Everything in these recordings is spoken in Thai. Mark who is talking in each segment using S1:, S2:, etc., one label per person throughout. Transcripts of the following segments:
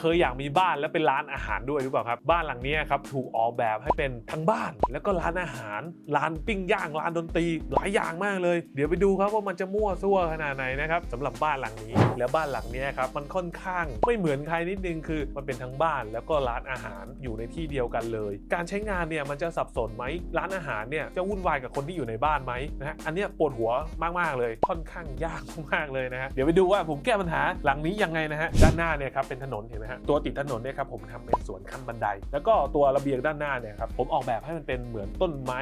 S1: เคยอยากมีบ้านและเป็นร้านอาหารด้วยหรือเปล่าครับ บ้านหลังนี้ครับถูกออกแบบให้เป็นทั้งบ้าน แล้วก็ร้านอาหาร ร้านปิ้งย่าง ร้านดนตรีหลายอย่างมากเลย เดี๋ยวไปดูครับว่ามันจะมั่วซั่วขนาดไหนนะครับสำหรับบ้านหลังนี้ แล้วบ้านหลังนี้ครับมันค่อนข้างไม่เหมือนใครนิดนึงคือ มันเป็นทั้งบ้านแล้วก็ร้านอาหารอยู่ในที่เดียวกันเลย การใช้งานเนี่ยมันจะสับสนไหมร้านอาหารเนี่ยจะวุ่นวายกับคนที่อยู่ในบ้านไหมนะฮะอันเนี้ยปวดหัวมากๆเลย ค่อนข้างยากมากเลยนะฮะเดี๋ยวไปดูว่าผมแก้ปัญหาหลังนี้ยังไงนะฮะด้านหน้าเนี่ยครับเป็นถนนเห็นไหมฮะตัวติดถนนเนี่ยครับผมทำเป็นสวนขั้นบันได แล้วก็ตัวระเบียงด้านหน้าเนี่ยครับผมออกแบบให้มันเป็นเหมือนต้นไม้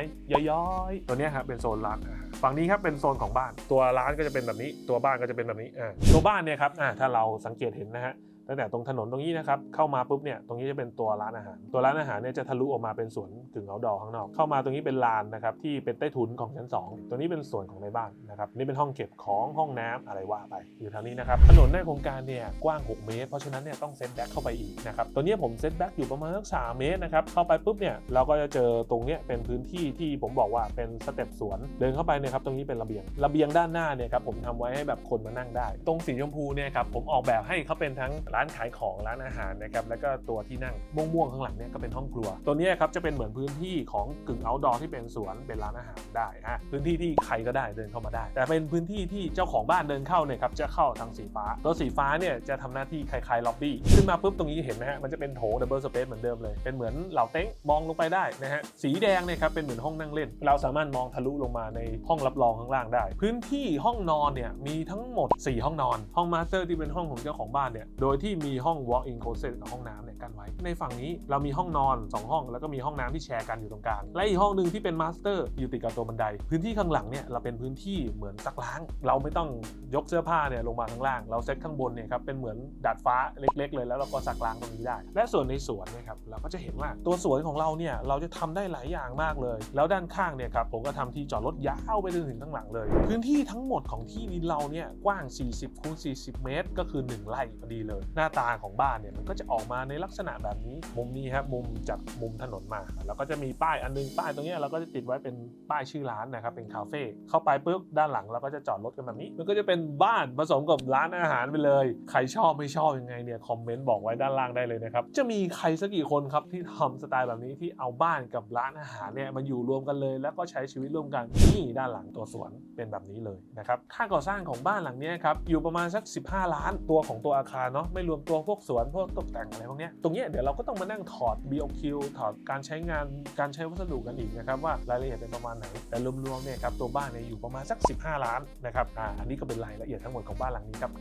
S1: ย้อยๆ ตัวเนี้ยครับเป็นโซนร้านอาหารฝั่งนี้ครับเป็นโซนของบ้าน ตัวร้านก็จะเป็นแบบนี้ ตัวบ้านก็จะเป็นแบบนี้อ่าตัวบ้านเนี่ยครับอ่าถ้าเราสังเกตเห็นนะฮะ ตั้งแต่ตรงถนนตรงนี้นะครับเข้ามาปุ๊บเนี่ยตรงนี้จะเป็นตัวร้านอาหาร ตัวร้านอาหารเนี่ยจะทะลุออกมาเป็นสวนถึงเอาดอข้างนอก เข้ามาตรงนี้เป็นลานนะครับที่เป็นใต้ถุนของชั้น 2 ตัวนี้เป็นส่วนของในบ้านนะครับนี่เป็นห้องเก็บของห้องน้ำอะไรว่าไปอยู่ทางนี้นะครับถนนในโครงการเนี่ยกว้าง 6 เมตร เพราะฉะนั้นเนี่ยต้องเซตแบ็กเข้าไปอีกนะครับตัวนี้ผมเซตแบ็กอยู่ประมาณสักสเมตรนะครับเข้าไปปุ๊บเนี่ยเราก็จะเจอตรงเนี้ยเป็นพื้นที่ที่ผมบอกว่าเป็นสเต็ปสวนเดินเข้าไปเนี่ยครับตรงนี้เป็นระเบียงระเบียงด้านหน้าเนี่ยครับผมทำไว้ให้แบบคนมานั่งได้ ตรงสีชมพูเนี่ยครับผมออกแบบให้เขาเป็นทั้งร้านขายของร้านอาหารนะครับแล้วก็ตัวที่นั่งม่วงๆข้างหลังเนี่ยก็เป็นห้องครัว ตัวนี้ครับจะเป็นเหมือนพื้นที่ของกึ่ง outdoor ที่เป็นสวนเป็นร้านอาหารได้ฮะพื้นที่ที่ใครก็ได้เดินเข้ามาได้ แต่เป็นพื้นที่ที่เจ้าของบ้านเดินเข้าเนี่ยครับจะเข้าทางสีฟ้า ตัวสีฟ้าเนี่ยจะทำหน้าที่คล้ายๆล็อบบี้ขึ้นมาปุ๊บตรงนี้เห็นไหมฮะมันจะเป็นโถดับเบิลสเปซเหมือนเดิมเลยเป็นเหมือนเหล่าเต็งมองลงไปได้นะฮะสีแดงเนี่ยครับเป็นเหมือนห้องนั่งเล่น เราสามารถมองทะลุลงมาในห้องรับรองข้างล่างได้ พื้นที่ห้องนอนเนี่ยมีทั้งหมด 4 ห้องนอน ห้องมาสเตอร์ที่เป็นห้องของเจ้าของบ้านเนี่ยโดยทที่มีห้อง walk-in closet กับห้องน้ำเนี่ยกันไว้ ในฝั่งนี้เรามีห้องนอน 2 ห้อง แล้วก็มีห้องน้ำที่แชร์กันอยู่ตรงกลาง และอีกห้องหนึ่งที่เป็นมาสเตอร์อยู่ติดกับตัวบันได พื้นที่ข้างหลังเนี่ยเราเป็นพื้นที่เหมือนซักล้าง เราไม่ต้องยกเสื้อผ้าเนี่ยลงมาข้างล่าง เราเซ็ตข้างบนเนี่ยครับเป็นเหมือนดาดฟ้าเล็ก ๆ เลยแล้วเราก็ซักล้างตรงนี้ได้ และส่วนในสวนเนี่ยครับเราก็จะเห็นว่าตัวสวนของเราเนี่ยเราจะทำได้หลายอย่างมากเลย แล้วด้านข้างเนี่ยครับผมก็ทำที่จอดรถยาวไปจนถึงข้างหลังเลย พื้นที่ทั้งหมดของที่ดินเราเนี่ยกว้าง 40คูณ40 เมตร ก็คือ 1 ไร่พอดีเลยหน้าตาของบ้านเนี่ยมันก็จะออกมาในลักษณะแบบนี้ มุมนี้ครับมุมจากมุมถนนมา แล้วก็จะมีป้ายอันนึงป้ายตรงนี้เราก็จะติดไว้เป็นป้ายชื่อร้านนะครับเป็นคาเฟ่เข้าไปปุ๊บด้านหลังเราก็จะจอดรถกันแบบนี้ มันก็จะเป็นบ้านผสมกับร้านอาหารไปเลย ใครชอบไม่ชอบยังไงเนี่ยคอมเมนต์บอกไว้ด้านล่างได้เลยนะครับจะมีใครสักกี่คนครับที่ทำสไตล์แบบนี้ที่เอาบ้านกับร้านอาหารเนี่ยมาอยู่รวมกันเลย แล้วก็ใช้ชีวิตร่วมกันนี่ด้านหลังตัวสวนเป็นแบบนี้เลยนะครับค่าก่อสร้างของบ้านหลังนี้ครับอยู่ประมาณสัก 15 ล้านตัวของตัวอาคารเนาะไม่รวมตัวพวกสวนพวกตกแต่งอะไรพวกนี้ตรงนี้เดี๋ยวเราก็ต้องมานั่งถอด BOQ ถอดการใช้งานการใช้วัสดุกันอีกนะครับว่ารายละเอียดเป็นประมาณไหน แต่รวมๆเนี่ยครับตัวบ้านเนี่ยอยู่ประมาณสัก 15 ล้านนะครับอ่าอันนี้ก็เป็นรายละเอียดทั้งหมดของบ้านหลังนี้ครับ